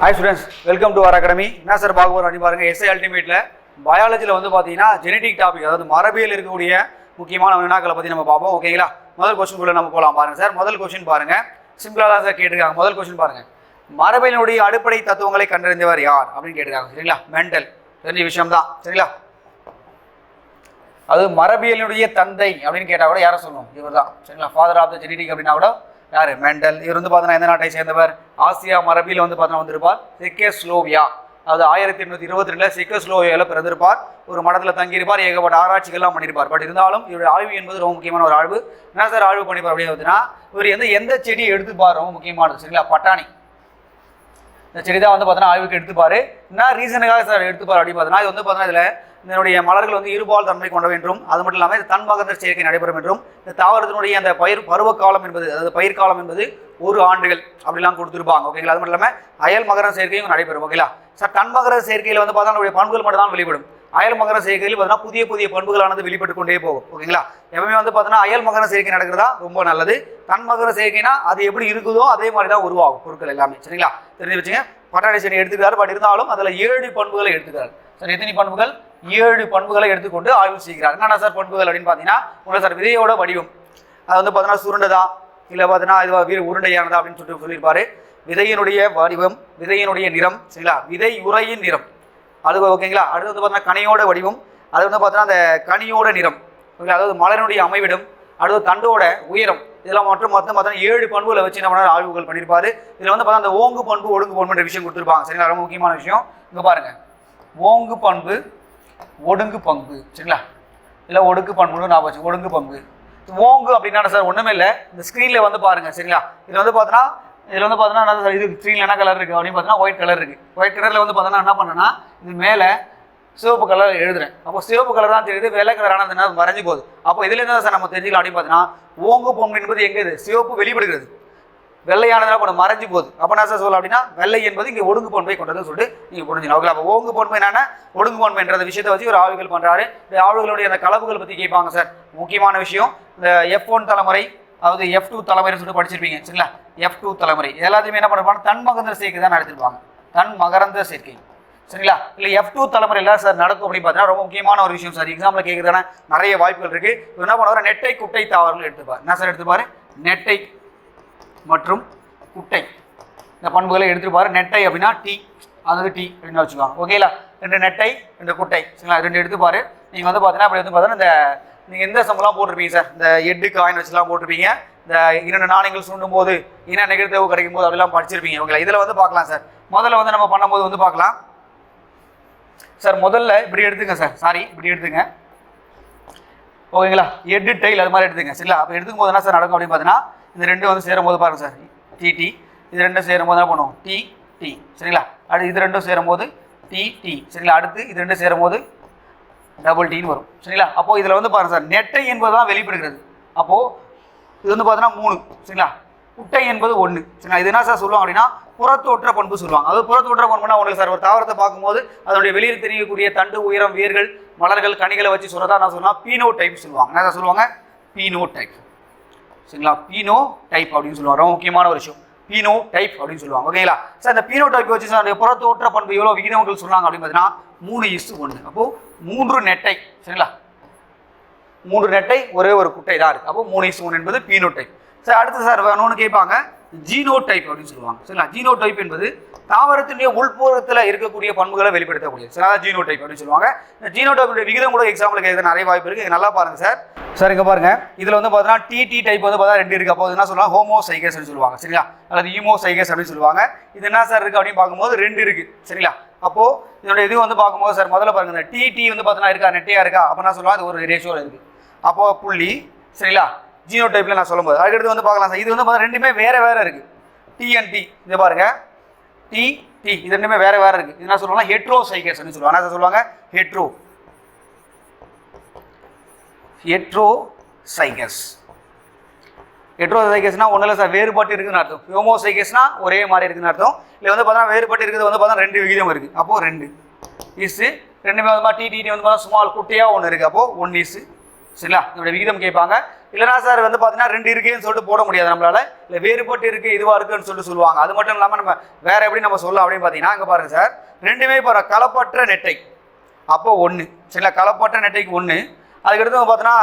Hi students welcome to R academy என்ன sir பார்க்க போகிறோம் அப்படின்னு பாருங்கள் எஸ்ஐ அல்டிமேட்டில் பயாலஜியில் வந்து பார்த்தீங்கன்னா ஜெனடிக் டாபிக் அதாவது மரபியல் இருக்கக்கூடிய முக்கியமான வினாக்களை பற்றி நம்ம பார்ப்போம். ஓகேங்களா முதல் கொஸ்டின் நம்ம போகலாம் பாருங்கள் சார் முதல் கொஸ்டின் பாருங்கள் சிம்பிளாக தான் சார் கேட்டிருக்காங்க. முதல் கொஸ்டின் பாருங்கள் மரபியலினுடைய அடிப்படை தத்துவங்களை கண்டறிந்தவர் யார்? அப்படின்னு கேட்டிருக்காங்க. சரிங்களா? மெண்டல் தெரிஞ்ச விஷயம் தான் சரிங்களா? அது மரபியலினுடைய தந்தை அப்படின்னு கேட்டால் கூட யாரை சொல்லணும்? இவர் தான் சரிங்களா? ஃபாதர் ஆஃப் த ஜெனடிக் அப்படின்னா கூட யார்? மெண்டல். இவர் வந்து பார்த்தீங்கன்னா எந்த நாட்டை சேர்ந்தவர்? ஆசியா மரபியில் வந்து பார்த்தீங்கன்னா வந்திருப்பார். செக்கேஸ்லோவியா. அது ஆயிரத்தி எண்ணூற்றி இருபத்தி ரெண்டில் செக்கோஸ்லோவியாவில் பிறந்திருப்பார். ஒரு மடத்தில் தங்கியிருப்பார். ஏகப்பட்ட ஆராய்ச்சிகள்லாம் பண்ணியிருப்பார். பட் இருந்தாலும் இவருடைய ஆய்வு என்பது ரொம்ப முக்கியமான ஒரு ஆய்வு. என்ன சார் ஆய்வு பண்ணிப்பார் அப்படின்னு பார்த்தீங்கன்னா இவர் எந்த எந்த செடியை எடுத்துப்பார்? ரொம்ப முக்கியமானது. சரிங்களா? பட்டாணி. இந்த செடி தான் வந்து பார்த்தீங்கன்னா ஆய்வுக்கு எடுத்துப்பார். என்ன ரீசனுக்காக சார் எடுத்துப்பார் அப்படின்னு பார்த்தீங்கன்னா இது வந்து பார்த்தீங்கன்னா இதில் இதனுடைய மலர்கள் வந்து இருபால் தன்மை கொண்ட என்றும் அது மட்டும் இல்லாமல் இது தன்மகந்த சேர்க்கை நடைபெறும் என்றும் இந்த தாவரத்தினுடைய அந்த பயிர் பருவ காலம் என்பது அதாவது பயிர் காலம் என்பது ஒரு ஆண்டுகள் அப்படிலாம் கொடுத்துருப்பாங்க ஓகேங்களா அது மட்டும் இல்லாமல் அயல் மகர சேர்க்கையும் நடைபெறும் ஓகேங்களா சார் தன்மகர சேர்க்கையில் வந்து பார்த்தா நம்முடைய பண்புகள் மட்டும் தான் வெளிப்படும். அயல் மகர சேர்க்கையில் பார்த்தீங்கன்னா புதிய புதிய பண்புகளானது வெளிப்பட்டு கொண்டே போகும் ஓகேங்களா எப்பவுமே வந்து பார்த்தீங்கன்னா அயல் மகர சேர்க்கை நடக்கிறதா ரொம்ப நல்லது. தன்மகர சேர்க்கைனா அது எப்படி இருக்குதோ அதே மாதிரி தான் உருவாகும் பொருட்கள் எல்லாமே சரிங்களா? தெரிஞ்சு வச்சுங்க பட்டாணி செடி எடுத்துக்கிறாரு பட் இருந்தாலும் அதில் ஏழு பண்புகளை எடுத்துக்கிறார் சார் எத்தனை பண்புகள்? ஏழு பண்புகளை எடுத்துக்கொண்டு ஆய்வு செய்கிறார். என்னென்ன சார் பண்புகள் அப்படின்னு பார்த்தீங்கன்னா உங்களை சார் விதையோட வடிவம். அது வந்து பார்த்தீங்கன்னா சுருண்டதா? இல்லை பார்த்தீங்கன்னா இது வீர உருண்டையானதா அப்படின்னு சொல்லிட்டு சொல்லியிருப்பாரு. விதையினுடைய வடிவம் விதையினுடைய நிறம் சரிங்களா? விதை உரையின் நிறம். அது ஓகேங்களா? அடுத்து வந்து பார்த்தீங்கன்னா கனியோட வடிவம். அது வந்து பார்த்தீங்கன்னா அந்த கனியோட நிறம். ஓகேங்களா? அதாவது மலரினுடைய அமைவிடம் அடுத்து தண்டோட உயரம். இதெல்லாம் மட்டும் மொத்தம் பார்த்தீங்கன்னா ஏழு பண்புகளை வச்சு என்ன ஆய்வுகள் பண்ணியிருப்பாரு. இதில் வந்து பார்த்தா அந்த ஓங்கு பண்பு ஒடுங்கு பண்புன்ற விஷயம் கொடுத்துருப்பாங்க. சரிங்களா? ரொம்ப முக்கியமான விஷயம். இங்கே பாருங்கள் ஓங்கு பண்பு ஒடுங்கு பங்கு சரிங்களா? இல்லை ஒடுக்கு பண்புன்னு நான் வச்சு ஒடுங்கு பங்கு ஓங்கு அப்படின்னா சார்? ஒன்றுமே இல்லை. இந்த ஸ்க்ரீனில் வந்து பாருங்கள் சரிங்களா? இதில் வந்து பார்த்தோன்னா இதில் வந்து பார்த்தோன்னா என்ன சார்? இது ஸ்க்ரீனில் என்ன கலர் இருக்குது அப்படின்னு பார்த்தீங்கன்னா ஒயிட் கலர் இருக்குது ஒயிட் கலரில் வந்து பார்த்தோன்னா என்ன பண்ணேன்னா இது மேலே சிவப்பு கலர் எழுதுறேன். அப்போ சிவப்பு கலர் தான் தெரியுது வெள்ளை கலர் ஆனால் என்ன? போகுது. அப்போ இதுல என்ன சார் நம்ம தெரிஞ்சுக்கலாம் அப்படின்னு பார்த்தீங்கன்னா ஓங்கு பொம்மை என்பது எங்கே இது? சிவப்பு வெளிப்படுகிறது. வெள்ளையானதெல்லாம் கொஞ்சம் மறைஞ்சு போகுது. அப்போ நான் சார் சொல்லலாம் அப்படின்னா வெள்ளை என்பது இங்கே ஒடுங்கு போன்மை கொண்டதுன்னு சொல்லிட்டு நீங்கள் புரிஞ்சுக்கலாம் ஓகே அப்போ ஓங்கு போன்மை என்னன்னா ஒடுங்கு போன்மைன்ற விஷயத்தை வச்சு ஒரு ஆய்வுகள் பண்ணுறாரு இந்த ஆய்வுகளுடைய அந்த கலவுகள் பற்றி கேட்பாங்க சார். முக்கியமான விஷயம் இந்த எஃப் ஒன் தலைமுறை அதாவது எஃப் டூ தலைமுறைன்னு சொல்லிட்டு படிச்சிருப்பீங்க சரிங்களா? எஃப் டூ தலைமுறை. எல்லாத்தையுமே என்ன பண்ணுவாங்க தன் மகரந்த சேர்க்கை தான் நடத்திருப்பாங்க. தன் மகரந்த சேர்க்கை. சரிங்களா? இல்லை எஃப் டூ தலைமுறையில் சார் நடக்கும் அப்படின்னு பார்த்தீங்கன்னா ரொம்ப முக்கியமான ஒரு விஷயம் சார். எக்ஸாமில் கேட்குறதுனா நிறைய வாய்ப்புகள் இருக்குது இப்போ என்ன பண்ணுவார்? நெட்டை குட்டை தாவரங்கள் எடுத்துப்பார். என்ன சார் எடுத்துப்பார்? நெட்டை மற்றும் குட்டை. இந்த பண்புகளை எடுத்துப்பாரு நெட்டை அப்படின்னா டீ. அது டீ அப்படின்னு வச்சுக்கோங்க. ஓகேங்களா ரெண்டு நெட்டை ரெண்டு குட்டை. சரிங்களா? ரெண்டு எடுத்துப்பாரு நீங்கள் வந்து பார்த்தீங்கன்னா அப்படி வந்து பார்த்தீங்கன்னா இந்த நீங்கள் எந்த சம்பளம் போட்டிருப்பீங்க சார்? இந்த எட்டு காயின் வச்சுலாம் போட்டிருப்பீங்க. இந்த இரண்டு நாணயங்கள் சுண்டும் போது இன நிகழ்த்தவு கிடைக்கும் போது அப்படிலாம் படிச்சிருப்பீங்க. ஓகேங்களா இதில் வந்து பார்க்கலாம் சார். முதல்ல வந்து நம்ம பண்ணும்போது வந்து பார்க்கலாம் சார் முதல்ல இப்படி எடுத்துங்க சார். சாரி இப்படி எடுத்துங்க. ஓகேங்களா எட்டு டைல் அது மாதிரி எடுத்துங்க. சரிங்களா? அப்போ எடுக்கும் போது என்ன சார் நடக்கும் அப்படின்னு பார்த்தீங்கன்னா இது ரெண்டும் வந்து சேரும் போது சார். டி டி இது ரெண்டும் சேரும்போது என்ன பண்ணுவோம்? டி டி சரிங்களா? அடுத்து இது ரெண்டும் சேரும்போது டி டி சரிங்களா? அடுத்து இது ரெண்டும் சேரும்போது டபுள் டின்னு வரும். சரிங்களா? அப்போது இதில் வந்து பாருங்கள் சார் நெட்டை என்பது தான் வெளிப்படுகிறது. அப்போது இது வந்து பார்த்தீங்கன்னா மூணு. சரிங்களா? குட்டை என்பது ஒன்று சரிங்களா? இது என்ன சார் சொல்லுவாங்க அப்படின்னா புறத்தோற்ற பண்பு சொல்லுவாங்க. அதாவது புறத்தோற்ற பண்புனா உங்களுக்கு சார் ஒரு தாவரத்தை பார்க்கும்போது அதனுடைய வெளியில் தெரியக்கூடிய தண்டு உயரம் வேர்கள் மலர்கள் கனிகளை வச்சு சொல்கிறதா நான் சொன்னா பீனோ டைப் சொல்லுவாங்க. என்ன சார் சொல்லுவாங்க? பீனோ டைப் சரிங்களா? பீனோ டைப் அப்படின்னு சொல்லுவாங்க. ரொம்ப முக்கியமான ஒரு விஷயம். பீனோ டைப் அப்படின்னு சொல்லுவாங்க. ஓகேங்களா சார் இந்த பீனோ டைப் வச்சு சார் புற தோற்ற பண்பு எவ்வளோ விகிதங்கள் சொன்னாங்க அப்படின்னு பார்த்தீங்கன்னா மூணு இஸ்டு ஒன்று அப்போது மூன்று நெட்டை சரிங்களா? மூன்று நெட்டை ஒரே ஒரு குட்டை தான் இருக்குது அப்போ மூணு இஸ்டு ஒன்று என்பது பீனோ டைப் சார் அடுத்து சார் வேணும்னு கேட்பாங்க. ஜீனோ டைப் அப்படின்னு சொல்லுவாங்க. சரிங்களா? ஜீனோ டைப் என்பது தாவரத்தினுடைய உள்புறத்தில் இருக்கக்கூடிய பண்புகளை வெளிப்படுத்தக்கூடியது. சார் அதான் ஜீனோ டைப் அப்படின்னு சொல்லுவாங்க. இந்த ஜீனோ டைப்புடைய விகிதம் கூட எக்ஸாம்பிள் கேட்க நிறைய வாய்ப்பு இருக்குது நல்லா பாருங்கள் சார் சார் இங்கே பாருங்கள் இதில் வந்து பார்த்தீங்கன்னா டி டி டைப் வந்து பார்த்தா ரெண்டு இருக்குது அப்போ என்ன சொல்லுவாங்க? ஹோமோ சைகஸ் அப்படின்னு சொல்லுவாங்க. சரிங்களா? அல்லது ஈமோ சைகஸ் அப்படின்னு சொல்லுவாங்க. இது என்ன சார் இருக்குது அப்படின்னு பார்க்கும்போது ரெண்டு இருக்குது சரிங்களா? அப்போது இதோட இது வந்து பார்க்கும்போது சார் முதல்ல பாருங்க. இந்த டி டி வந்து பார்த்தீங்கன்னா இருக்கா? நெட்டையாக இருக்கா? அப்போ சொல்லுவாங்க? அது ஒரு ரேஷியோவில் இருக்குது அப்போது புள்ளி சரிங்களா? ஜீனோ டைப்பில் நான் சொல்லும்போது. அதுக்கடுத்து வந்து பார்க்கலாம் சார். இது வந்து பார்த்தா ரெண்டுமே வேறு வேறு இருக்குது டிஎன்டி இதை பாருங்க. டி டி இது ரெண்டுமே வேற வேற இருக்கு. இது என்ன சொல்லுவாங்க ஹெட்ரோ சைகஸ் சொல்லுவாங்க. என்ன சொல்லுவாங்க? ஹெட்ரோ ஹெட்ரோ சைகஸ் ஹெட்ரோ சைகஸ்னா ஒன்றும் இல்லை சார். வேறுபாட்டு இருக்குன்னு அர்த்தம். ஹோமோ சைகஸ்னா ஒரே மாதிரி இருக்குன்னு அர்த்தம். இல்லை வந்து பார்த்தா வேறுபாட்டு இருக்கிறது வந்து பார்த்தா ரெண்டு விகிதம் இருக்குது அப்போது ரெண்டு. இஸ் ரெண்டுமே வந்து டி டி வந்து பார்த்தா ஸ்மால் குட்டியாக ஒன்று இருக்குது அப்போது ஒன் இஸ் சரிங்களா? இதோட விகிதம் கேட்பாங்க. இல்லைனா சார் வந்து பார்த்தீங்கன்னா ரெண்டு இருக்குன்னு சொல்லிட்டு போட முடியாது நம்மளால. இல்லை வேறுபட்டு இருக்கு இதுவாக இருக்குன்னு சொல்லிட்டு சொல்லுவாங்க. அது மட்டும் இல்லாமல் நம்ம வேற எப்படி நம்ம சொல்லலாம் அப்படின்னு பார்த்தீங்கன்னா அங்கே பாருங்க சார். ரெண்டுமே பாருங்க கலப்பற்ற நெட்டை. அப்போ ஒன்று சரிங்களா? கலப்பற்ற நெட்டைக்கு ஒன்று அதுக்கடுத்து பார்த்தீங்கன்னா பார்த்தோன்னா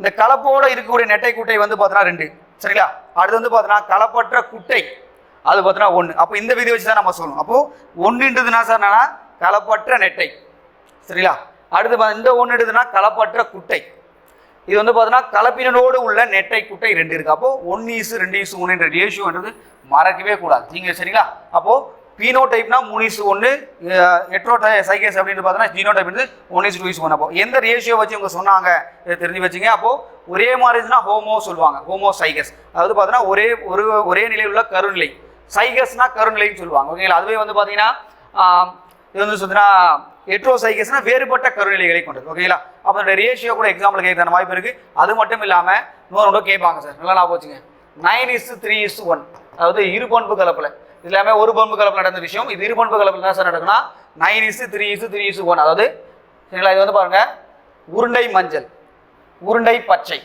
இந்த கலப்போட இருக்கக்கூடிய நெட்டை குட்டை வந்து பார்த்தோன்னா ரெண்டு. சரிங்களா? அடுத்து வந்து பார்த்தோன்னா கலப்பற்ற குட்டை. அது பார்த்தோன்னா ஒன்று அப்போ இந்த விதி வச்சு தான் நம்ம சொல்லணும். அப்போ ஒன்றுன்றதுனா சார்? என்னன்னா கலப்பற்ற நெட்டை. சரிங்களா? அடுத்து இந்த ஒன்று எடுத்துனா கலப்பற்ற குட்டை. இது வந்து பார்த்தீங்கன்னா கலப்பினோடு உள்ள நெட்டை குட்டை ரெண்டு இருக்கு. அப்போ ஒன் இசு ரெண்டு இசு ஒன்றுன்ற ரேஷியோன்றது மறக்கவே கூடாது. நீங்கள் சரிங்களா? அப்போ பீனோ டைப்னா மூணு இசு ஒன்று எட்ரோ டை சைகேஸ் அப்படின்னு பார்த்தோன்னா ஜீனோ டைப் வந்து ஒன்று டூ இசு ஒன்று அப்போ எந்த ரேஷியோ வச்சு இவங்க சொன்னாங்க? இதை தெரிஞ்சு வச்சுங்க. அப்போ ஒரே மாதிரி ஹோமோ சொல்லுவாங்க. ஹோமோ சைகஸ் அதாவது பார்த்தோன்னா ஒரே ஒரு ஒரே நிலையில் உள்ள கருநிலை சைகஸ்னா கருநிலைன்னு சொல்லுவாங்க. ஓகேங்களா அதுவே வந்து பார்த்தீங்கன்னா இது வந்து சொன்னா ஹெட்ரோசைகஸ்னா வேறுபட்ட கருநிலைகளை கொண்டது ஓகேங்களா அப்போ அந்த ரேஷியோ கூட எக்ஸாம்பிள் கேட்கறான வாய்ப்பு இருக்குது அது மட்டும் இல்லாமல் இன்னொரு ஒன்று கேட்பாங்க சார். நல்லா நான் போச்சுங்க nine is three is one அதாவது இரு பண்பு கலப்பில். இது எல்லாமே ஒரு பண்பு கலப்பில் நடந்த விஷயம். இது இரு பண்பு கலப்பில் என்ன sir நடக்குன்னா nine is three is three is one அதாவது சரிங்களா? இது வந்து பாருங்கள் உருண்டை மஞ்சள். உருண்டை பச்சை.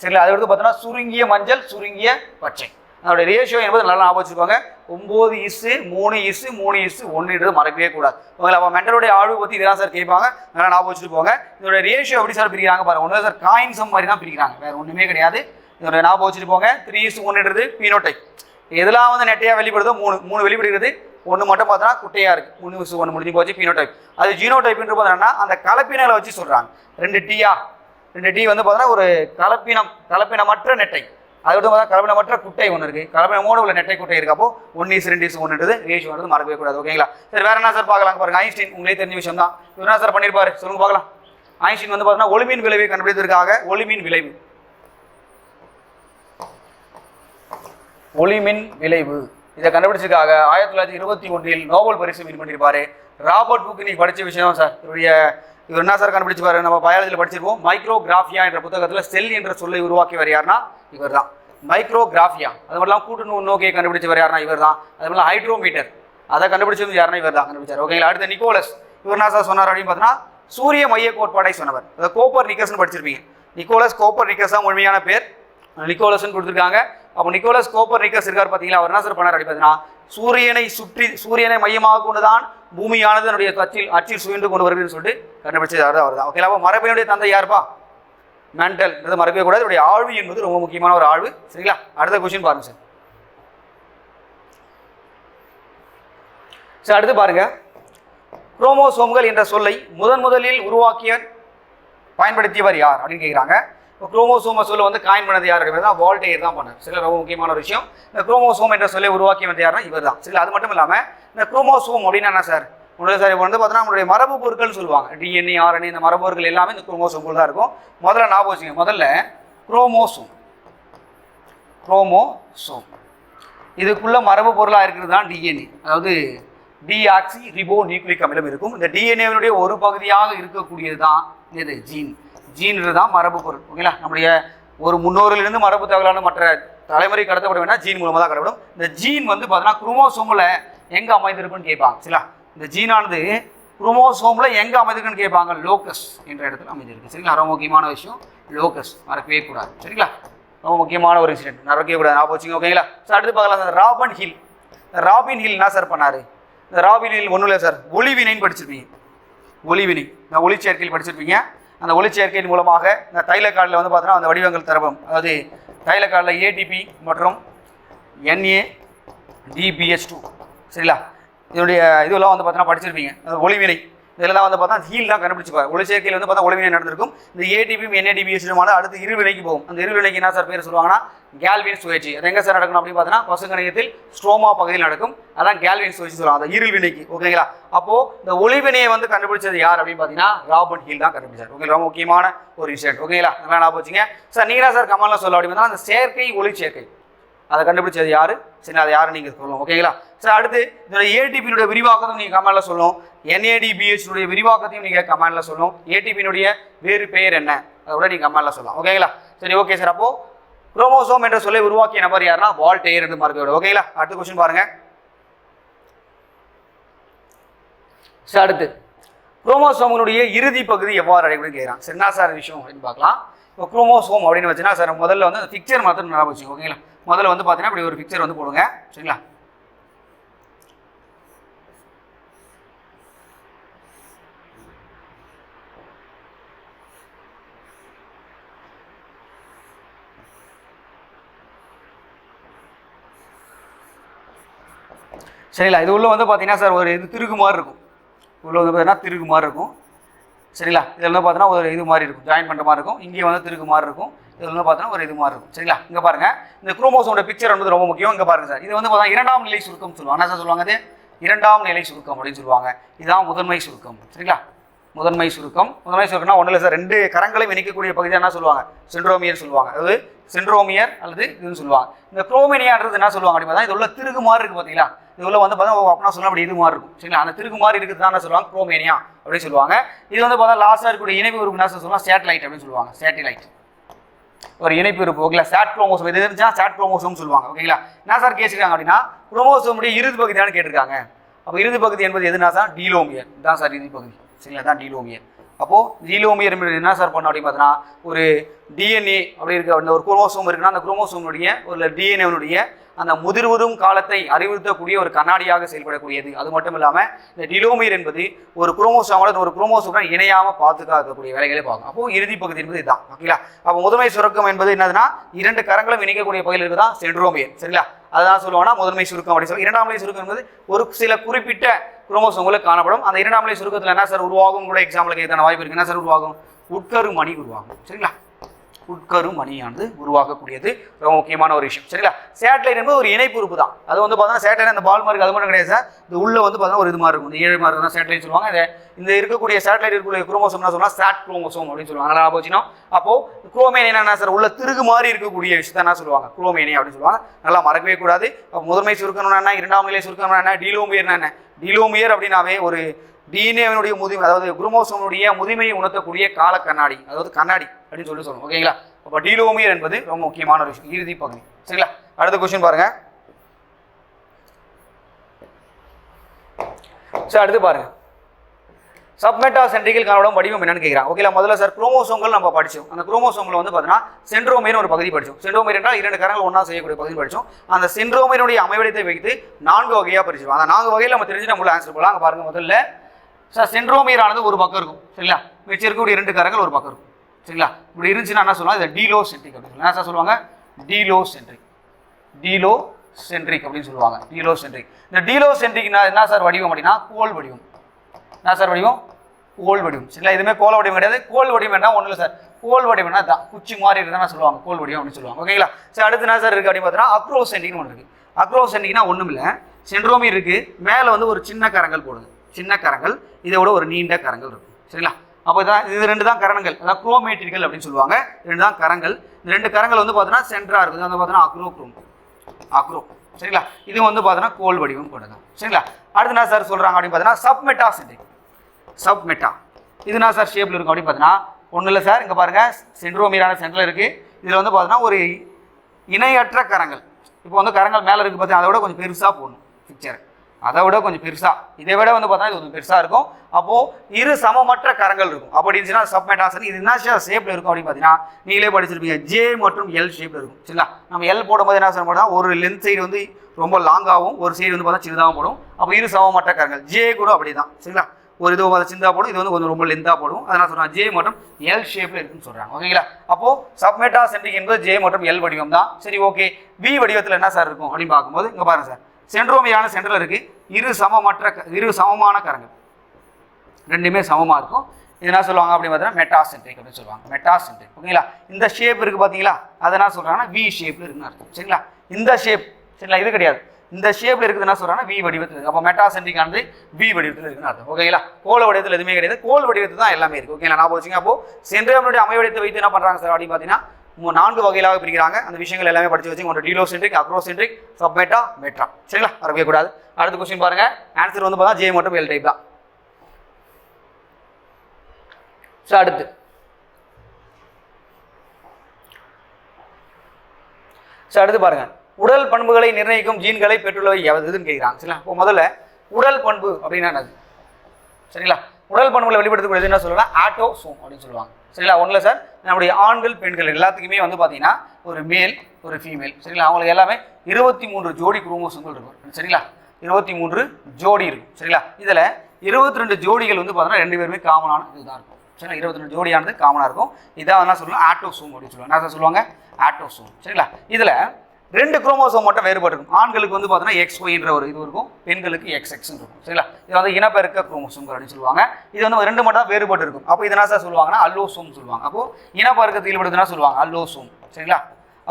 சரிங்களா? அதை எடுத்து பார்த்தோன்னா சுருங்கிய மஞ்சள் சுருங்கிய பச்சை. அதோட ரேஷியோ என்பது நல்லா ஞாபகம் வச்சுக்கோங்க. ஒம்பது இஸ்ஸு மூணு இஸ்ஸு மூணு இஸ்ஸு ஒன்றுன்றது மறக்கவே கூடாது. உங்களை அப்போ மெண்டலுடைய ஆழ்வு பற்றி இதெல்லாம் சார் கேட்பாங்க. நல்லா ஞாபகம் வச்சுருப்போங்க இதோட ரேஷியோ எப்படி சார் பிரிக்கிறாங்க பாருங்க. ஒன்று சார் காயின்ஸும் மாதிரி தான் பிரிக்கிறாங்க. வேறு ஒன்றுமே கிடையாது. இதோட ஞாபகம் வச்சுட்டு போங்க த்ரீ இஸ் ஒன்றுன்றது பீனோடைப் எதெல்லாம் வந்து நெட்டையாக வெளிப்படுதோ மூணு மூணு வெளிப்படுகிறது. ஒன்று மட்டும் பார்த்தோன்னா குட்டையாக இருக்குது மூணு இஸ் ஒன்று முடிஞ்சு போச்சு பீனோடைப் அது ஜீனோடைப்ன்ற போது பார்த்தீங்கன்னா அந்த கலப்பினங்களை வச்சு சொல்கிறாங்க ரெண்டு டீயா ரெண்டு டீ வந்து பார்த்தோன்னா ஒரு கலப்பினம் கலப்பினமற்ற நெட்டை அதோட பார்த்தா கலப்பினமற்ற குட்டை ஒன்று இருக்குது கலப்பினமோடு உள்ள நெட்டை குட்டை இருக்கு. அப்போ ஒன் இஸ் ரெண்டு இஸ் ஒன்றுன்றது ரேஷியோ வந்து மறக்கவே கூடாது. ஓகேங்களா சரி வேற என்ன சார் பார்க்கலாம்? பாருங்க ஐன்ஸ்டீன் உங்களே தெரிஞ்ச விஷயம் தான் இவர் என்ன சார் பண்ணியிருப்பாரு சொல்லுங்க பார்க்கலாம். ஐன்ஸ்டீன் வந்து பார்த்தீங்கன்னா ஒளிமின் விளைவை கண்டுபிடித்ததற்காக ஒளிமின் விளைவு. ஒளிமின் விளைவு. இதை கண்டுபிடிச்சதுக்காக ஆயிரத்தி தொள்ளாயிரத்தி இருபத்தி ஒன்றில் நோபல் பரிசு வின் பண்ணியிருப்பாரு ராபர்ட் புக்கு நீ படிச்ச விஷயம் சார் இவருடைய இவர் என்ன சார் கண்டுபிடிச்சிருப்பாரு நம்ம பயாலஜியில் படிச்சிருப்போம். மைக்ரோகிராஃபியா என்ற புத்தகத்தில் செல் என்ற சொல்லை உருவாக்கியவர் யாருன்னா இவர் தான் மைக்ரோகிராஃபியா அது மட்டும் கூட்டு நோக்கியை கண்டுபிடிச்சவர் யாருன்னா இவர் தான் அது மாதிரி ஹைட்ரோமீட்டர் அதை கண்டுபிடிச்சது யாருன்னா இவர் தான் கண்டுபிடிச்சார். ஓகேங்களா? அடுத்த நிக்கோலஸ். இவர் என்ன சார் சொன்னார் அப்படின்னு பார்த்தீங்கன்னா சூரிய மைய கோட்பாடை சொன்னவர். அதை கோப்பர் நிக்கஸ்னு படிச்சிருப்பீங்க. நிக்கோலஸ் கோப்பர் நிக்கஸ் தான் உண்மையான பேர். நிக்கோலஸ்னு கொடுத்துருக்காங்க. அப்போ நிக்கோலஸ் கோப்பர் நிக்கஸ் இருக்கார் பார்த்தீங்களா அவர் என்ன சார் பண்ணார்? அப்படி சூரியனை சுற்றி சூரியனை மையமாக கொண்டுதான் பூமியானது தன்னுடைய அச்சில் அச்சில் சுயன்று கொண்டு வருகிறதுன்னு சொல்லிட்டு கண்டுபிடிச்சது அவர் தான் ஓகேங்களா அப்போ தந்தை யார்ப்பா? மென்டல் இது மறக்கவே கூடாது. இதோடைய ஆழ்வு என்பது ரொம்ப முக்கியமான ஒரு ஆழ்வு. சரிங்களா? அடுத்த கொஸ்டின் பாருங்க சார் சார் அடுத்து பாருங்க. குரோமோசோம்கள் என்ற சொல்லை முதன் முதலில் உருவாக்கிய பயன்படுத்தியவர் யார்? அப்படின்னு கேட்குறாங்க குரோமோசோம சொல்ல வந்து காயின் பண்ணது யார் அப்படின்னா வால்டேயர் தான் பண்ணார். சில ரொம்ப முக்கியமான ஒரு விஷயம். இந்த குரோமோசோம் என்ற சொல்லை வந்து யாருன்னா இவர் தான் சரி அது மட்டும் இல்லாமல் இந்த குரோமோசோம் அப்படின்னா என்ன சார்? உங்களுக்கு சார் இப்போ வந்து பார்த்தீங்கன்னா நம்மளுடைய மரபு பொருட்கள் சொல்லுவாங்க. டிஎன்ஏ ஆர்என்ஏ இந்த மரபு பொருட்கள் எல்லாமே இந்த குரோமோசோம் தான் இருக்கும். முதல்ல ஞாபகம் வச்சுங்க முதல்ல குரோமோசோம். குரோமோசோம். இதுக்குள்ள மரபு பொருளாக இருக்கிறது தான் டிஎன்ஏ அதாவது டிஆக்சி ரிபோ நியூக்ளிக் அமிலம் இருக்கும். இந்த டிஎன்ஏவினுடைய ஒரு பகுதியாக இருக்கக்கூடியது தான் இது ஜீன் ஜீன்றது தான் மரபு பொருள் ஓகேங்களா? நம்முடைய ஒரு முன்னோரிலிருந்து மரபு தகவலான மற்ற தலைமுறை கடத்தப்பட வேணா ஜீன் மூலமாக தான் கடத்தப்படும். இந்த ஜீன் வந்து பார்த்தீங்கன்னா குரோமோசோமில் எங்கே அமைந்திருக்குன்னு கேட்பாங்க சரிங்களா? இந்த ஜீனானது குரோமோசோமில் எங்கே அமைந்திருக்குன்னு கேட்பாங்க? லோக்கஸ் என்ற இடத்துல அமைந்திருக்கு சரிங்களா? ரொம்ப முக்கியமான விஷயம் லோக்கஸ் மறக்கவே கூடாது சரிங்களா? ரொம்ப முக்கியமான ஒரு இன்சிடென்ட் மறக்கவே கூடாது ஞாபகம் வச்சுங்க ஓகேங்களா? சார் அடுத்து பார்க்கலாம் ராபன் ஹில். ராபின் ஹில் என்ன சார் பண்ணாரு? இந்த ராபின் ஹில் ஒன்றும் இல்லை சார் ஒளிவினைன்னு படிச்சிருப்பீங்க. ஒளிவினை இந்த ஒளிச்சேர்க்கையில் படிச்சிருப்பீங்க. அந்த ஒளிச்சேர்க்கையின் மூலமாக இந்த தைலக்காடில் வந்து பார்த்தோன்னா அந்த வடிவங்கள் தரவும். அதாவது தைலக்காடில் ஏடிபி மற்றும் என்ஏ டிபிஎஸ் டூ சரிங்களா? இதனுடைய இதெல்லாம் வந்து பார்த்தோன்னா படிச்சிருப்பீங்க. அந்த ஒளிவினை. இதெல்லாம் வந்து பார்த்தா ஹீல் தான் கண்டுபிடிச்சிப்பார். ஒளிச்சேர்க்கையில் வந்து பார்த்தா ஒளிவினை நடந்திருக்கும். இந்த ஏடிபியும் என்ஏடிபிஎஸ்டுமான அடுத்து இருவினைக்கு போகும். அந்த இருவினைக்கு என்ன சார் பேர் சொல்லுவாங்கன்னா கேல்வின் சுழற்சி அது எங்கே சார் நடக்கணும் அப்படின்னு பார்த்தீங்கன்னா பசுங்கணையத்தில் ஸ்ட்ரோமா பகுதியில் நடக்கும். அதான் கேல்வின் சுழற்சி சொல்லுவாங்க. அந்த இருவினைக்கு ஓகேங்களா அப்போ இந்த ஒளிவினையை வந்து கண்டுபிடிச்சது யார் அப்படின்னு பார்த்தீங்கன்னா ராபர்ட் ஹீல் தான் கண்டுபிடிச்சார். ஓகே ரொம்ப முக்கியமான ஒரு விஷயம். ஓகேங்களா நல்லா போச்சுங்க சார் நீங்களா சார் கமலில் சொல்ல அப்படின்னு பார்த்தீங்கன்னா அந்த செயற்கை ஒளிச்சேர்க்கை. அதை கண்டுபிடிச்சது யாரு? சரி அதை யாரு நீங்கள் சொல்லணும் ஓகேங்களா சார் அடுத்து இதோட ஏடிபியினுடைய விரிவாக்கத்தையும் நீங்கள் கமெண்ட்ல சொல்லணும். என்ஏடிபிஹெச்னுடைய விரிவாக்கத்தையும் நீங்கள் கமெண்ட்ல சொல்லணும். ஏடிபியினுடைய வேறு பெயர் என்ன? அதை கூட நீங்கள் கமெண்ட்ல சொல்லலாம். ஓகேங்களா சரி ஓகே சார் அப்போ குரோமோசோம் என்ற சொல்லை உருவாக்கிய நபர் யாருன்னா வால்டேயர் என்று மறக்க ஓகேங்களா அடுத்த கொஸ்டின் பாருங்க. சார் அடுத்து. குரோமோசோமினுடைய இறுதி பகுதி எவ்வாறு அடைபடும் கேட்குறான் சரி என்ன சார் விஷயம் அப்படின்னு பார்க்கலாம். இப்போ குரோமோசோம் அப்படின்னு வச்சுன்னா சார் முதல்ல வந்து அந்த பிக்சர் மாத்திரம் நல்லா வச்சுக்கோங்க ஓகேங்களா முதல்ல வந்து பார்த்தீங்கன்னா இப்படி ஒரு பிக்சர் வந்து போடுங்க. சரிங்களா? சரிங்களா? இது உள்ள வந்து பார்த்தீங்கன்னா சார் ஒரு இது திருகு மாதிரி இருக்கும். உள்ள வந்து பார்த்தீங்கன்னா திருகு மாதிரி இருக்கும். சரிங்களா? இதில் வந்து பார்த்தீங்கன்னா ஒரு இது மாதிரி இருக்கும். ஜாயின் பண்ணுற மாதிரி இருக்கும். இங்கே வந்து திருகு மாதிரி இருக்கும். இதில் வந்து பார்த்தீங்கன்னா ஒரு இது மாதிரி இருக்கும். சரிங்களா? இங்கே பாருங்க. இந்த குரோமோசோட பிக்சர் வந்து ரொம்ப முக்கியம். இங்கே பாருங்கள் சார். இது வந்து பார்த்தீங்கன்னா இரண்டாம் நிலை சுருக்கம் சொல்லுவாங்க. என்ன சார் சொல்லுவாங்க இது இரண்டாம் நிலை சுருக்கம் அப்படின்னு சொல்லுவாங்க. இதுதான் முதன்மை சுருக்கம். சரிங்களா? முதன்மை சுருக்கம். முதன்மை சுருக்கம்னா ஒன்றும் இல்லை சார். ரெண்டு கரங்களையும் இணைக்கக்கூடிய பகுதியாக என்ன சொல்லுவாங்க? சென்ட்ரோமியர் சொல்லுவாங்க. அதாவது சென்ட்ரோமியர் அல்லது இதுன்னு சொல்லுவாங்க. இந்த குரோமினியான்றது என்ன சொல்லுவாங்க அப்படின்னா இது உள்ள திருகு மாதிரி இருக்குது பார்த்தீங்களா இது உள்ள வந்து பார்த்தா அப்படின்னா சொல்ல அப்படி இது மாதிரி இருக்கும். சரிங்களா? அந்த திருகு மாதிரி இருக்குது தான் என்ன சொல்லுவாங்க? குரோமேனியா அப்படின்னு சொல்லுவாங்க. இது வந்து பார்த்தா லாஸ்ட்டாக இருக்கக்கூடிய இணைப்பு உறுப்பு என்ன சொல்லுவாங்க? சேட்டலைட் அப்படின்னு சொல்லுவாங்க. சேட்டிலைட் ஒரு இணைப்பு இருப்பு ஓகேங்களா சாட் குரோமோசோம் இது இருந்துச்சுன்னா சாட் குரோமோசோம் சொல்லுவாங்க ஓகேங்களா என்ன சார் கேட்டிருக்காங்க அப்படின்னா குரோமோசோமுடைய இறுதி பகுதியானு கேட்டிருக்காங்க. அப்போ இறுதி பகுதி என்பது எதுனா சார் டீலோமியர் தான் சார் இறுதி பகுதி. சரிங்களா? தான் டீலோமியர் அப்போது ஜீலோமியர் என்ன சார் பண்ணோம் அப்படின்னு பார்த்தீங்கன்னா ஒரு டிஎன்ஏ அப்படி இருக்க ஒரு குரோமோசோம் இருக்குன்னா அந்த குரோமோசோமுடைய ஒரு டிஎன்ஏனுடைய அந்த முதிர்வரும் காலத்தை அறிவுறுத்தக்கூடிய ஒரு கண்ணாடியாக செயல்படக்கூடியது. அது மட்டும் இல்லாமல் இந்த டிலோமியர் என்பது ஒரு குரோமோசோமோட ஒரு குரோமோசோமுடன் இணையாமல் பாதுகாக்கக்கூடிய வேலைகளை பார்க்கும். அப்போ இறுதி பகுதி என்பது இதுதான். ஓகேங்களா? அப்போ முதன்மை சுருக்கம் என்பது என்னதுன்னா இரண்டு கரங்களும் இணைக்கக்கூடிய பகுதியில் இருக்குதான் சென்ட்ரோமியர் சரிங்களா? அதான் சொல்லுவாங்கன்னா முதன்மை சுருக்கம் அப்படின்னு சொல்லி. இரண்டாம் நிலை சுருக்கம் என்பது ஒரு சில குறிப்பிட்ட குரோமோசோம்களுக்கு காணப்படும். அந்த இரண்டாம் நிலை சுருக்கத்தில் என்ன சார் உருவாகும் கூட எக்ஸாம்பிளுக்கு எத்தனை வாய்ப்பு இருக்கு? என்ன சார் உருவாகும்? உட்கரு மணி உருவாகும். சரிங்களா? உட்கரு மணியானது உருவாக்கக்கூடியது. ரொம்ப முக்கியமான ஒரு விஷயம். சரிங்களா? சேட்டலைட் என்பது ஒரு இணைப்பு உறுப்பு தான். அது வந்து பார்த்தோன்னா சேட்டலைட் அந்த பால் மாதிரி அது மட்டும் கிடையாது சார் இந்த உள்ள வந்து பார்த்தோன்னா ஒரு இது மாதிரி இருக்கும். இந்த ஏழு மாதிரி தான் சேட்டலைட் சொல்லுவாங்க. இந்த இந்த இருக்கக்கூடிய சேட்டலைட் இருக்கக்கூடிய குரோமோசோம்னா என்ன சாட் குரோமோசோம் அப்படின்னு சொல்லுவாங்க. நல்லா போச்சுன்னா அப்போ குரோமேன் என்னென்னா சார் உள்ள திருகு மாதிரி இருக்கக்கூடிய விஷயத்த என்ன சொல்லுவாங்க? குரோமேனி அப்படின்னு சொல்லுவாங்க. நல்லா மறக்கவே கூடாது. அப்போ முதன்மை சுருக்கணும்னா என்ன? இரண்டாம் நிலை சுருக்கணும்னா என்ன? டீலோமியர்னா என்ன? டீலோமியர் அப்படின்னாவே ஒரு டிஎன்ஏவினுடைய முதுமை அதாவது குரோமோசோமுடைய முதுமையை உணர்த்தக்கூடிய கால கண்ணாடி அதாவது கண்ணாடி அப்படின்னு சொல்லி சொல்லணும். ஓகேங்களா? அப்போ டீலோமியர் என்பது ரொம்ப முக்கியமான ஒரு விஷயம். இறுதி பகுதி. சரிங்களா? அடுத்த கொஸ்டின் பாருங்க. சார் அடுத்து பாருங்க. சப்மெட்டா சென்ட்ரிகல் காணப்படும் வடிவம் என்னன்னு கேட்குறாங்க ஓகேங்களா? முதல்ல சார் குரோமோசோம்கள் நம்ம படிச்சோம். அந்த குரோமோசோம்ல வந்து பார்த்தீங்கன்னா சென்ட்ரோமேர் ஒரு பகுதி படிச்சோம். சென்ட்ரோமேர் என்றால் இரண்டு கரங்கள் ஒன்றா செய்யக்கூடிய பகுதி படிச்சோம். அந்த சென்ட்ரோமேருடைய அமைவிடத்தை வைத்து நான்கு வகையாக பிரிச்சிருவோம் அந்த நான்கு வகையில் நம்ம தெரிஞ்சு நம்மள ஆன்சர் போகலாம் அங்கே பாருங்க முதல்ல சார் சென்ட்ரோமியர் ஆனது ஒரு பக்கம் இருக்கும். சரிங்களா? மிச்சம் இருக்கக்கூடிய இரண்டு கரங்கள் ஒரு பக்கம் இருக்கும். சரிங்களா? இப்படி இருந்துச்சுன்னா என்ன சொல்லுவாங்க? இதை டீலோ சென்ட்ரிக் அப்படின்னு சொல்லுவாங்க என்ன சார் சொல்லுவாங்க? டீலோ சென்ட்ரிக் டீலோ சென்ட்ரிக் அப்படின்னு சொல்லுவாங்க. டீலோ சென்ட்ரிக் இந்த டீலோ சென்ட்ரிக்னா என்ன சார் வடிவம் அப்படின்னா? கோல் வடிவம். என்ன சார் வடிவம்? கோல் வடிவம். சரிங்களா? இதுவுமே கோல வடிவம் கிடையாது. கோல் வடிவம் என்ன? ஒன்றும் இல்லை சார். கோல் வடிவம்னா தான் குச்சி மாதிரி இருந்தால் சொல்லுவாங்க? கோல் வடிவம் அப்படின்னு சொல்லுவாங்க. ஓகேங்களா? சரி அடுத்து என்ன சார் இருக்குது அப்படின்னு பார்த்தீங்கன்னா அக்ரோ சென்டிக்னு ஒன்று இருக்குது அக்ரோ சென்டிக்னா ஒன்றும் இல்லை. சென்ட்ரோமி இருக்குது மேலே வந்து ஒரு சின்ன கரங்கள் போடுது. சின்ன கரங்கள் இதை விட ஒரு நீண்ட கரங்கள் இருக்கும். சரிங்களா? அப்போ இதான் இது ரெண்டு தான் கரணங்கள் அதாவது குரோமேட்ரிகள் அப்படின்னு சொல்லுவாங்க. ரெண்டு தான் கரங்கள். இந்த ரெண்டு கரங்கள் வந்து பார்த்தீங்கன்னா சென்டராக இருக்குது. வந்து பார்த்தீங்கன்னா அக்ரோ குரோம் அக்ரோ சரிங்களா? இது வந்து பார்த்தீங்கன்னா கோல் வடிவம் கொண்டது. சரிங்களா? அடுத்து என்ன சார் சொல்கிறாங்க அப்படின்னு பார்த்தீங்கன்னா சப்மெட்டா சென்ட்ரிக் சப்மெட்டா இது என்ன சார் ஷேப்பில் இருக்கும் அப்படின்னு பார்த்தீங்கன்னா ஒன்றும் இல்லை சார் இங்கே பாருங்கள் சென்ட்ரோமீரான சென்டரில் இருக்குது இதில் வந்து பார்த்தீங்கன்னா ஒரு இணையற்ற கரங்கள். இப்போ வந்து கரங்கள் மேலே இருக்குது பார்த்தீங்கன்னா அதை விட கொஞ்சம் பெருசாக போடணும். பிக்சர் அதை விட கொஞ்சம் பெருசாக இதை விட வந்து பார்த்தா இது கொஞ்சம் பெருசாக இருக்கும். அப்போது இரு சமமற்ற கரங்கள் இருக்கும். அப்படி இருந்துச்சுன்னா சப்மெட்டாசன் இது என்ன ஷேப்பில் இருக்கும் அப்படின்னு பார்த்தீங்கன்னா நீங்களே படிச்சிருப்பீங்க. ஜே மற்றும் எல் ஷேப்பில் இருக்கும். சரிங்களா? நம்ம எல் போடும்போது என்ன சொல்ல ஒரு லென்த் சைடு வந்து ரொம்ப லாங்காகவும் ஒரு சைடு வந்து பார்த்தா சின்னதாகவும் போடும். அப்போ இரு சமமற்ற கரங்கள். ஜே கூட அப்படி தான் சரிங்களா? ஒரு இது வந்து சின்னதாக போடும் இது வந்து கொஞ்சம் ரொம்ப லென்த்தாக போடும். அதனால் சொல்கிறாங்க ஜே மற்றும் எல் ஷேப்பில் இருக்குன்னு சொல்கிறாங்க ஓகேங்களா அப்போது சப்மெட்டா சென்ட்ரிக் என்பது ஜே மற்றும் எல் வடிவம் தான் சரி ஓகே வி வடிவத்தில் என்ன சார் இருக்கும் அப்படின்னு பார்க்கும்போது இங்கே பாருங்க சார் சென்ட்ரோமியான சென்டரில் இருக்குது இரு சமமற்ற இரு சமமான கரங்கள். ரெண்டுமே சமமாக இருக்கும். இது என்ன சொல்லுவாங்க அப்படின்னு பார்த்தீங்கன்னா மெட்டாசென்ட்ரிக் அப்படின்னு சொல்லுவாங்க. மெட்டாசென்ட்ரிக் ஓகேங்களா இந்த ஷேப் இருக்குது பார்த்தீங்களா? அதை என்ன சொல்கிறாங்கன்னா வி ஷேப்பில் இருக்குன்னு அர்த்தம். சரிங்களா? இந்த ஷேப் சரிங்களா? இது கிடையாது. இந்த ஷேப்பில் இருக்குது என்ன சொல்கிறாங்கன்னா வி வடிவத்தில் இருக்குது அப்போ மெட்டாசென்ட்ரிக் ஆனது வி வடிவத்தில் இருக்குன்னு அர்த்தம். ஓகேங்களா? கோல வடிவத்தில் எதுவுமே கிடையாது. கோல் வடிவத்தில் தான் எல்லாமே இருக்குது ஓகேங்களா? நான் வச்சுங்க அப்போ சென்ட்ரோமியோட அமைவடிவத்தை வைத்து என்ன பண்ணுறாங்க சார் அப்படின்னு பார்த்தீங்கன்னா நான்கு வகைகளாக பிரிக்கிறாங்க. அந்த விஷயங்கள் எல்லாமே படிச்சு வச்சு ஒன்று டீலோசென்ட்ரிக் அக்ரோசென்ட்ரிக் சப்மெட்டா மெட்ரா சரிங்களா? வரவே கூடாது அடுத்த கொஸ்டின் பாருங்க. ஆன்சர் வந்து பார்த்தா ஜே மற்றும் எல் டைப் தான். ஸோ அடுத்து. ஸோ அடுத்து பாருங்க. உடல் பண்புகளை நிர்ணயிக்கும் ஜீன்களை பெற்றுள்ளவை எதுன்னு கேட்குறாங்க சரிங்களா? இப்போ முதல்ல உடல் பண்பு அப்படின்னா என்னது? சரிங்களா? உடல் பண்புகளை வெளிப்படுத்தக்கூடியது என்ன ஆட்டோ ஆட்டோசோம் அப்படின்னு சொல்லுவாங்க. சரிங்களா? ஒன்றில் சார் நம்முடைய ஆண்கள் பெண்கள் எல்லாத்துக்குமே வந்து பார்த்தீங்கன்னா ஒரு மேல் ஒரு ஃபீமேல் சரிங்களா? அவங்களுக்கு எல்லாமே இருபத்தி மூன்று ஜோடி குரோமோசோம்கள் இருக்கும். சரிங்களா? இருபத்தி மூன்று ஜோடி இருக்கும். சரிங்களா? இதில் இருபத்தி ரெண்டு ஜோடிகள் வந்து பார்த்தீங்கன்னா ரெண்டு பேருமே காமனான இதுதான் இருக்கும். சரிங்களா? இருபத்தி ரெண்டு ஜோடியானது காமனாக இருக்கும். இதான் என்ன சொல்லணும் ஆட்டோ ஆட்டோசோம் அப்படின்னு சொல்லுவாங்க. என்ன சார் சொல்லுவாங்க? ஆட்டோசோம் சரிங்களா? இதில் ரெண்டு குரோமோசோம் மட்டும் வேறுபாடு இருக்கும். ஆண்களுக்கு வந்து பார்த்தீங்கன்னா எக்ஸ் ஒய்ன்ற ஒரு இது இருக்கும். பெண்களுக்கு எக்ஸ் எக்ஸ் இருக்கும். சரிங்களா? இது வந்து இனப்பெருக்க குரோமோசோம் அப்படின்னு சொல்லுவாங்க. இது வந்து ரெண்டு மட்டும் தான் வேறுபாடு இருக்கும். அப்போ இது என்ன சார் சொல்லுவாங்கன்னா? அல்லோசோம் சொல்லுவாங்க. அப்போ இனப்பெருக்கத்தில் ஈடுபடுதுன்னா சொல்லுவாங்க. அல்லோசோம் சரிங்களா?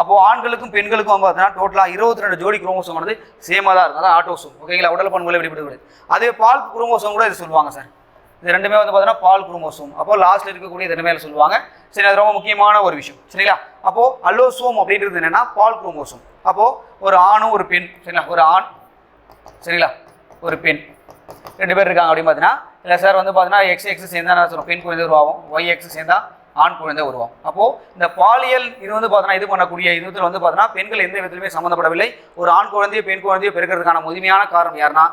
அப்போ ஆண்களுக்கும் பெண்களுக்கும் பார்த்தீங்கன்னா டோட்டலாக இருபத்தி ரெண்டு ஜோடி குரோமோசோம் வந்து சேமாக தான் இருக்கும். அதான் ஆட்டோசோம் ஓகேங்களா? உடல் பண்புகளை வெளிப்படுத்தப்படுது அதே பால் குரோமோசோம் கூட இது சொல்லுவாங்க சார். இது ரெண்டுமே வந்து பார்த்தோன்னா பால் குரோமோசோம். அப்போ லாஸ்ட்ல இருக்கக்கூடிய ரெண்டுமே சொல்லுவாங்க. சரி அது ரொம்ப முக்கியமான ஒரு விஷயம். சரிங்களா? அப்போ அல்லோசோம் அப்படின்றது என்னன்னா பால் குரோமோசோம். அப்போ ஒரு ஆணும் ஒரு பெண். சரிங்களா? ஒரு ஆண். சரிங்களா? ஒரு பெண். ரெண்டு பேர் இருக்காங்க அப்படின்னு பார்த்தீங்கன்னா இல்லை சார் வந்து பார்த்தீங்கன்னா எக்ஸ் எக்ஸ் சேர்ந்தா நான் சொல்லுவோம் பெண் குழந்தை உருவாகும். ஒய் எக்ஸ் சேர்ந்தா ஆண் குழந்தை உருவாகும். அப்போது இந்த பாலியல் இது வந்து பார்த்தீங்கன்னா இது பண்ணக்கூடிய இதுல வந்து பார்த்தீங்கன்னா பெண்கள் எந்த விதத்திலுமே சம்மந்தப்படவில்லை. ஒரு ஆண் குழந்தையோ பெண் குழந்தையோ பெருக்கிறதுக்கான முழுமையான காரணம் யாருன்னா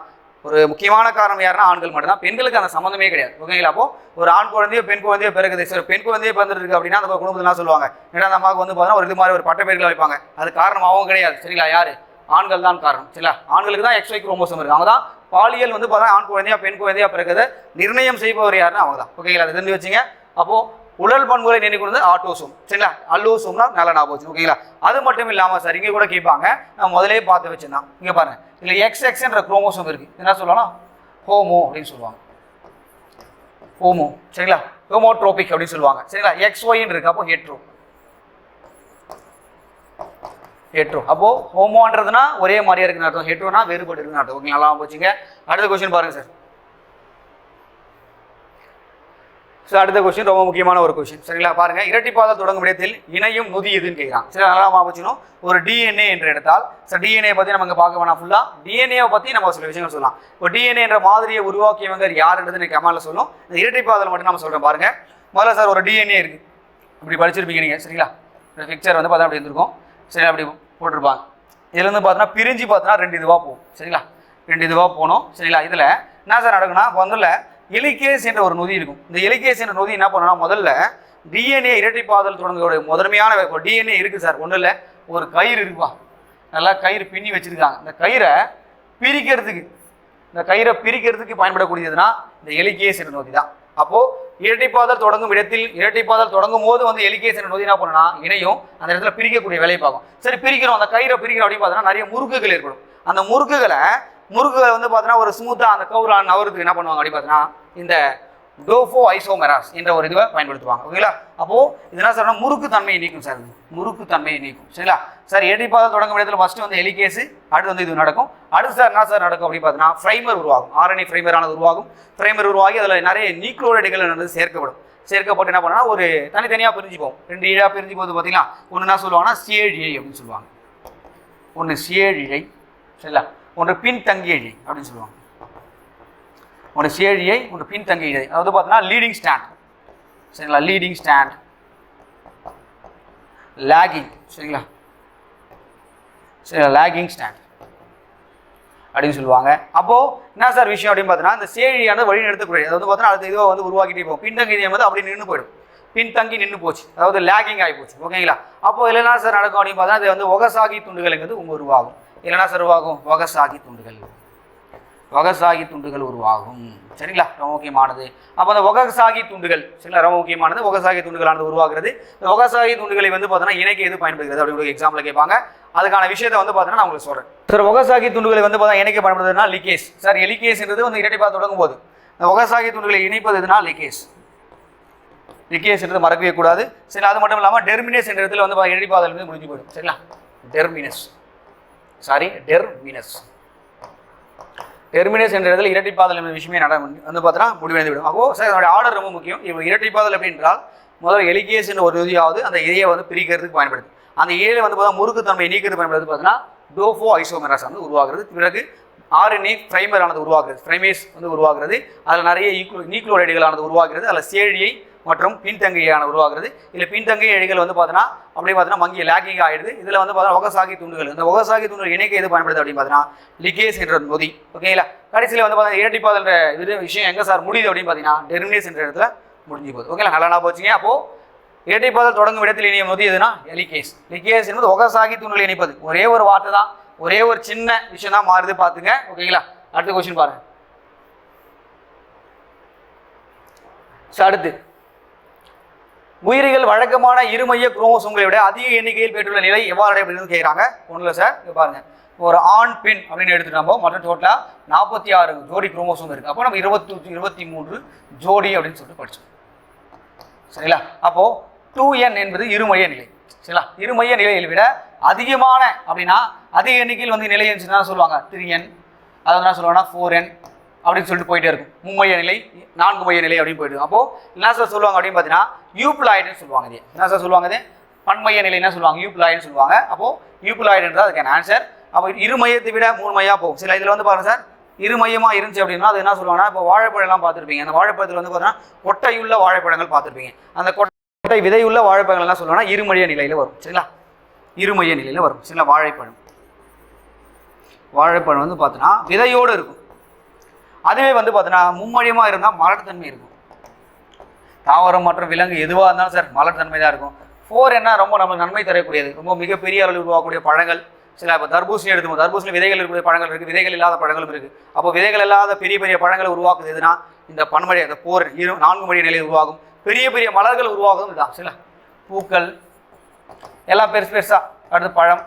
ஒரு முக்கியமான காரணம் யாருன்னா ஆண்கள் மட்டும்தான். பெண்களுக்கு அந்த சம்மந்தமே கிடையாது. ஓகேங்களா? அப்போ ஒரு ஆண் குழந்தையோ பெண் குழந்தையோ பிறகுது சார் பெண் குழந்தையே பிறந்திருக்கு அப்படின்னா அந்த குடும்பத்தில் சொல்லுவாங்க? ஏன்னா அந்த அம்மாவுக்கு வந்து பார்த்தீங்கன்னா ஒரு இது மாதிரி ஒரு பட்ட பேர்கள் வைப்பாங்க. அது காரணமாகவும் கிடையாது. சரிங்களா? யாரு? ஆண்கள் தான் காரணம். சரிங்களா? ஆண்களுக்கு தான் எக்ஸ்ஒய் குரோமோசோம் இருக்கு. அவங்க தான் பாலியல் வந்து பார்த்தா ஆண் குழந்தையா பெண் குழந்தையா பிறகுதை நிர்ணயம் செய்பவர் யாருன்னா அவங்க தான். ஓகேங்களா? அதை தெரிஞ்சு வச்சுங்க. அப்போ உடல் பண்புகளை நினைக்கிறது வந்து ஆட்டோசோம். சரிங்களா? அல்லோசோம்னா நல்ல ஞாபகம் வச்சு ஓகேங்களா? அது மட்டும் இல்லாமல் சார் இங்கே கூட கேட்பாங்க நான் முதலே பார்த்து வச்சிருந்தான். இங்கே பாருங்க. இதில் எக்ஸ் எக்ஸ்ன்ற குரோமோசோம் இருக்குது என்ன சொல்லலாம்? ஹோமோ அப்படின்னு சொல்லுவாங்க. ஹோமோ. சரிங்களா? ஹோமோட்ரோபிக் அப்படின்னு சொல்லுவாங்க. சரிங்களா? எக்ஸ் ஒய்ன்னு இருக்கு. அப்போ ஹெட்ரோ. ஹெட்ரோ. அப்போ ஹோமோன்றதுனா ஒரே மாதிரியா இருக்குன்னு அர்த்தம். ஹெட்ரோனா வேறுபட்டு இருக்குன்னு அர்த்தம். ஓகே நல்லா போச்சுங்க அடுத்த கொஸ்டின் பாருங்க சார். ஸோ அடுத்த கொஸ்டின் ரொம்ப முக்கியமான ஒரு கொஸ்டின் சரிங்களா? பாருங்க. இரட்டிப்பாத தொடங்கும் இடத்தில் இணையும் நொதி எதுன்னு கேட்கிறான் சரி நல்லா ஞாபகம் ஒரு டிஎன்ஏ என்று எடுத்தால் சார் டிஎன்ஏ பற்றி நமக்கு பார்க்க வேணாம் ஃபுல்லாக டிஎன்ஏவை பற்றி நம்ம சில விஷயங்கள் சொல்லலாம். இப்போ டிஎன்ஏ என்ற மாதிரியை உருவாக்கியவங்க யாருன்றது எனக்கு கமாலில் சொல்லும் இந்த இரட்டிப்பாதல் மட்டும் நம்ம சொல்கிறேன் பாருங்க. முதல்ல சார் ஒரு டிஎன்ஏ இருக்குது இப்படி படிச்சிருப்பீங்க நீங்கள் சரிங்களா? இந்த பிக்சர் வந்து பார்த்தா அப்படி இருந்திருக்கும். சரி அப்படி போட்டிருப்பாங்க. இதுலேருந்து இருந்து பிரிஞ்சு பார்த்தோன்னா ரெண்டு இதுவாக போகும். சரிங்களா? ரெண்டு இதுவாக போகணும். சரிங்களா? இதில் என்ன சார் நடக்குன்னா இப்போ முதல்ல எலிகேஸ் என்ற ஒரு நொதி இருக்கும். இந்த எலிகேஸ் என்ற நொதி என்ன பண்ணணும்னா முதல்ல டிஎன்ஏ இரட்டைப்பாதல் தொடங்குடைய முதன்மையான டிஎன்ஏ இருக்குது சார். ஒன்றும் இல்லை. ஒரு கயிறு இருக்குவா நல்லா கயிறு பின்னி வச்சுருக்காங்க. இந்த கயிறை பிரிக்கிறதுக்கு இந்த கயிறை பிரிக்கிறதுக்கு பயன்படக்கூடியதுன்னா இந்த எலிகேஸ் என்ற நொதி தான். அப்போது இரட்டைப்பாதல் தொடங்கும் இடத்தில் இரட்டைப்பாதல் தொடங்கும் போது வந்து எலிகேஸ் என்ற நொதி என்ன பண்ணுனா இணையும் அந்த இடத்துல பிரிக்கக்கூடிய வேலையை பார்க்கும். சரி பிரிக்கிறோம். அந்த கயிறை பிரிக்கிறோம் அப்படின்னு பார்த்தோன்னா நிறைய முறுக்குகள் ஏற்படும். அந்த முறுக்குகளை முறுக்குகளை வந்து பார்த்தோன்னா ஒரு ஸ்மூத்தாக அந்த கவுரா நவரத்துக்கு என்ன பண்ணுவாங்க அப்படின்னு பார்த்தீங்கன்னா இந்த டோஃபோ ஐசோமெராஸ் என்ற ஒரு இதுவை பயன்படுத்துவாங்க. ஓகேங்களா? அப்போது இது என்ன சார் முறுக்கு தன்மையை நீக்கும் சார் முறுக்கு தன்மையை நீக்கும். சரிங்களா? சார் எடிப்பாக தொடங்கும் இடத்துல ஃபஸ்ட்டு வந்து எலிகேஸு அடுத்து வந்து இது நடக்கும். அடுத்து சார் என்ன சார் நடக்கும் அப்படின்னு பார்த்தீங்கன்னா ஃப்ரைமர் உருவாகும். ஆரணி ஃப்ரைமரானது உருவாகும். ஃப்ரைமர் உருவாகி அதில் நிறைய நியூக்ளோரைடுகள் வந்து சேர்க்கப்படும். சேர்க்கப்பட்டு என்ன பண்ணா ஒரு தனித்தனியாக பிரிஞ்சு போகும் ரெண்டு ஈழாக பிரிஞ்சு போது பார்த்தீங்கன்னா ஒன்று என்ன சொல்லுவாங்கன்னா சேழிழை அப்படின்னு சொல்லுவாங்க. ஒன்று சேழிழை சரிங்களா? ஒன்று பின்தங்கிய அப்படின்னு சொல்லுவாங்க. உன்னோட சேழியை உன்னோட பின்தங்கிய அதாவது பார்த்தீங்கன்னா லீடிங் ஸ்டாண்ட் சரிங்களா? லீடிங் ஸ்டாண்ட் லேகிங் சரிங்களா? சரிங்களா? லேகிங் ஸ்டாண்ட் அப்படின்னு சொல்லுவாங்க. அப்போது என்ன சார் விஷயம் அப்படின்னு பார்த்தீங்கன்னா இந்த சேழியானது வழி நடத்தக்கூடிய அது வந்து பார்த்தீங்கன்னா அடுத்த இதுவாக வந்து உருவாக்கிட்டே போகும். பின்தங்கி வந்து அப்படியே நின்று போயிடும். பின்தங்கி நின்று போச்சு. அதாவது லேகிங் ஆகி போச்சு. ஓகேங்களா? அப்போ இல்லைன்னா சார் நடக்கும் அப்படின்னு பார்த்தீங்கன்னா அது வந்து ஒகசாகி துண்டுகளுக்கு வந்து உருவாகும். இல்லைனா சருவாகும் வகசாகி ஒகசாகி துண்டுகள். வகசாகி துண்டுகள் உருவாகும். சரிங்களா? ரொம்ப முக்கியமானது. அப்போ அந்த ஒகசாகி துண்டுகள் சரிங்களா? ரொம்ப முக்கியமானது. ஒகசாகி துண்டுகளானது உருவாகிறது. இந்த ஒகசாகி துண்டுகளை வந்து பார்த்தோன்னா இணைக்க எது பயன்படுகிறது? அப்படின்னு ஒரு எக்ஸாம்பிள் கேட்பாங்க. அதுக்கான விஷயத்தை வந்து பார்த்தோன்னா நான் உங்களுக்கு சொல்கிறேன் சார் ஒகசாகி துண்டுகளை வந்து பார்த்தா இணைக்க பயன்படுதுன்னா லிகேஸ். சார் எலிகேஸ்ன்றது வந்து இரட்டைப்பா தொடங்கும் போது. இந்த ஒகசாகி துண்டுகளை இணைப்பது எதுனா லிகேஸ். லிகேஸ்ன்றது மறக்கவே கூடாது. சரி அது மட்டும் இல்லாமல் டெர்மினேஸ் என்ற இடத்துல வந்து இடைப்பாதல் வந்து முடிஞ்சு போயிடும். சரிங்களா? டெர்மினஸ். சாரி டெர்மினஸ் டெர்மினஸ் என்ற இடத்துல இரட்டைப்பாதல் என்ற விஷயமே நட வந்து பார்த்தோன்னா முடிவடைந்து விடும் அப்போ சார் அதனுடைய ஆர்டர் ரொம்ப முக்கியம். இப்போ இரட்டைப்பாதல் அப்படின்றால் முதல்ல எலிகேஸ் என்ற ஒரு விதியாவது அந்த இதையை வந்து பிரிக்கிறதுக்கு பயன்படுது. அந்த ஏழை வந்து பார்த்தா முறுக்குத்தன்மை நீக்கிறது பயன்படுது. பார்த்தீங்கன்னா டோஃபோ ஐசோமெராஸ் வந்து உருவாகிறது. பிறகு ஆர்என்ஏ ஃப்ரைமர் ஆனது உருவாகிறது. ஃப்ரைமேஸ் வந்து உருவாகிறது. அதில் நிறைய ஈக்ளோ நியூக்ளோரைடுகளானது உருவாகிறது. அதில் சேழியை மற்றும் பின்தங்கியான உருவாகிறது. இல்லை பின்தங்கிய இழைகள் வந்து பார்த்தீங்கன்னா அப்படியே பார்த்தீங்கன்னா மங்கி லேக்கிங் ஆயிடுது. இதில் வந்து பார்த்தீங்கன்னா ஒகசாகி துண்டுகள் இந்த ஒகசாகி துண்டுகள் இணைக்க எது பயன்படுது அப்படின்னு பார்த்தீங்கன்னா லிகேஸ் என்ற நொதி. ஓகேங்களா கடைசியில் வந்து பார்த்தீங்கன்னா இரட்டிப்பாதல் இது விஷயம் எங்கே சார் முடியுது அப்படின்னு பார்த்தீங்கன்னா டெர்மினேஸ் என்ற இடத்துல முடிஞ்சு போகுது. ஓகேங்களா நல்லா நான் போச்சுங்க அப்போது இரட்டைப்பாதல் தொடங்கும் இடத்தில் இணையும் நொதி எதுனா எலிகேஸ் லிகேஸ் என்பது ஒகசாகி துண்டுகள் இணைப்பது. ஒரே ஒரு வார்த்தை தான். ஒரே ஒரு சின்ன விஷயம் தான் மாறுது பார்த்துங்க. ஓகேங்களா அடுத்த கொஸ்டின் பாருங்க. அடுத்து. உயிரிகள் வழக்கமான இருமைய குரோமோசோம்களை விட அதிக எண்ணிக்கையில் பெற்றுள்ள நிலை எவ்வாறு அப்படின்னு கேட்குறாங்க ஒன்றும் சார் பாருங்க. ஒரு ஆண் பெண் அப்படின்னு எடுத்துட்டோம் நம்ம மொத்தம் டோட்டலாக நாற்பத்தி ஆறு ஜோடி குரோமோசோம் இருக்குது அப்போ நம்ம இருபத்தி இருபத்தி மூன்று ஜோடி அப்படின்னு சொல்லிட்டு படித்தோம் சரிங்களா? அப்போது டூ என் என்பது இருமைய நிலை. சரிங்களா? இருமைய நிலையை விட அதிகமான அப்படின்னா அதிக எண்ணிக்கையில் வந்து நிலை இருந்துச்சுன்னா சொல்லுவாங்க? த்ரீ என் அதை வந்து என்ன சொல்லுவாங்கன்னா ஃபோர் என் அப்படின்னு சொல்லிட்டு போயிட்டே இருக்கும். மும்மைய நிலை நான்கு மைய நிலை அப்படின்னு போயிட்டு அப்போ என்ன சார் சொல்லுவாங்க அப்படின்னு பார்த்தீங்கன்னா யூப்ளாய்டுன்னு சொல்லுவாங்க இது. என்ன சார் சொல்லுவாங்க இது? பன்மைய நிலை என்ன சொல்லுவாங்க? யூப்ளாய்டுன்னு சொல்லுவாங்க. அப்போ யூப்ளாய்டுன்றது அதுக்கான ஆன்சர் அப்போ இரு மையத்தை விட மூணு மையா போகும். சில இதில் வந்து பாருங்க சார் இருமையமா இருந்துச்சு அப்படின்னா அது என்ன சொல்லுவாங்கன்னா இப்போ வாழைப்பழம்லாம் பார்த்துருப்பீங்க. அந்த வாழைப்பழத்தில் வந்து பார்த்தீங்கன்னா கொட்டையுள்ள வாழைப்பழங்கள் பார்த்துருப்பீங்க. அந்த கொட்டை விதையுள்ள வாழைப்பழங்கள் என்ன சொல்லுவாங்கன்னா இருமைய நிலையில் வரும். சரிங்களா? இருமைய நிலையில் வரும். சரிங்களா? வாழைப்பழம். வாழைப்பழம் வந்து பார்த்தோன்னா விதையோடு இருக்கும். அதுவே வந்து பார்த்தீங்கன்னா மும்மொழியமாக இருந்தால் மலட்டுத்தன்மை இருக்கும். தாவரம் மற்றும் விலங்கு எதுவாக இருந்தாலும் சார் மலட்டுத்தன்மை தான் இருக்கும். ஃபோர் என்ன ரொம்ப நம்மளுக்கு நன்மை தரக்கூடியது. ரொம்ப மிகப்பெரிய அளவில் உருவாக்கக்கூடிய பழங்கள். சில இப்போ தர்பூசணி எடுத்துக்கோ தர்பூசணி விதைகள் இருக்கக்கூடிய பழங்கள் இருக்குது விதைகள் இல்லாத பழங்களும் இருக்குது அப்போ விதைகள் இல்லாத பெரிய பெரிய பழங்களை உருவாக்குது எதுனா இந்த பன்மழை அந்த போர் இரு நான்கு மணி நிலை உருவாகும். பெரிய பெரிய மலர்கள் உருவாகும் இதுதான். சில பூக்கள் எல்லாம் பெருசு பெருசாக அடுத்து பழம்